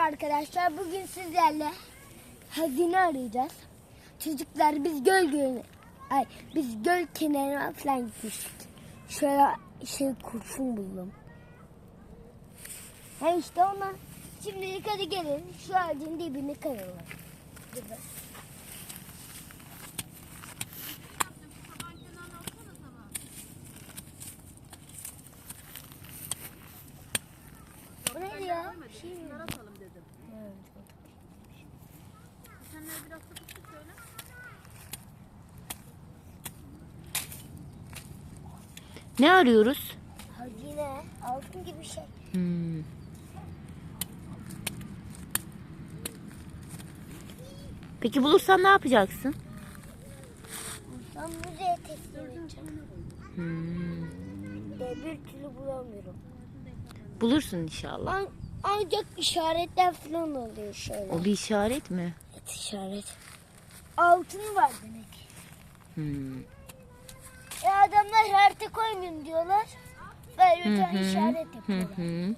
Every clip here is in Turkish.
arkadaşlar. Bugün sizlerle hazine arayacağız. Çocuklar biz göl göl ay biz göl kenarına falan gitmiştik. Şöyle şey kurşun buldum. Ha işte ona. Şimdilik hadi gelin şu ağacın dibini kayalım. Gibi. Bu ne ya? Şey Ne arıyoruz? Hazine, altın gibi bir şey. Hmm. Peki bulursan ne yapacaksın? Ben müzeye teslim edeceğim. Hmm. De bir türlü bulamıyorum. Bulursun inşallah. An ancak işaretler falan oluyor şöyle. O bir işaret mi? Evet işaret. Altın var demek. Hmm. E adamlar harita koymayın diyorlar. Böyle bir Hı tane hı. işaret Hı yapıyorlar. hı.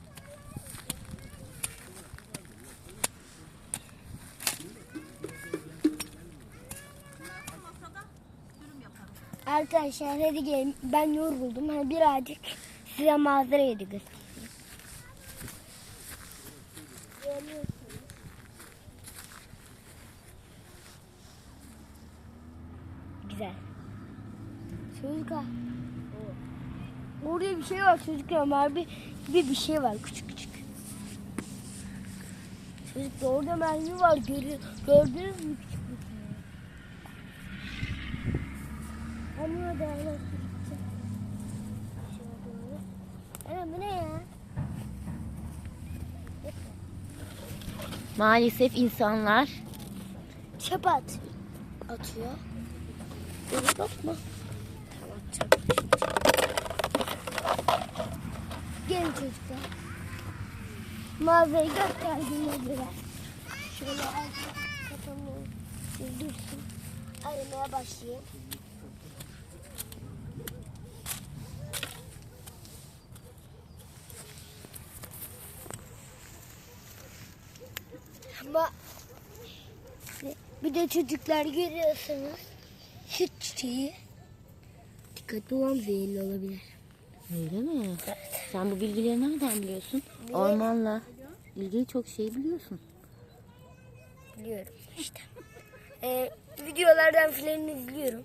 Arkadaşlar hadi gelin. Ben yoruldum. Hani birazcık size manzarayı da göstereyim. Güzel. Çocuklar. Orada bir şey var çocuklar. Mermi gibi bir şey var küçük küçük. Çocuklar orada mermi var. Görü, gördünüz mü küçük bir şey? Ama da. Ana bu ne ya? Maalesef insanlar Çöp at. Atıyor. Dur bakma. Gelin çocuklar. Mağazayı gösterdiğine göre. Şöyle azıcık kafamı dursun. Aramaya başlayayım. Ama bir de çocuklar görüyorsunuz şu çiçeği dikkatli olan zehirli olabilir. Öyle mi? Sen bu bilgileri nereden biliyorsun? Niye? Ormanla ilgili çok şey biliyorsun. Biliyorum işte. Ee, videolardan filan izliyorum.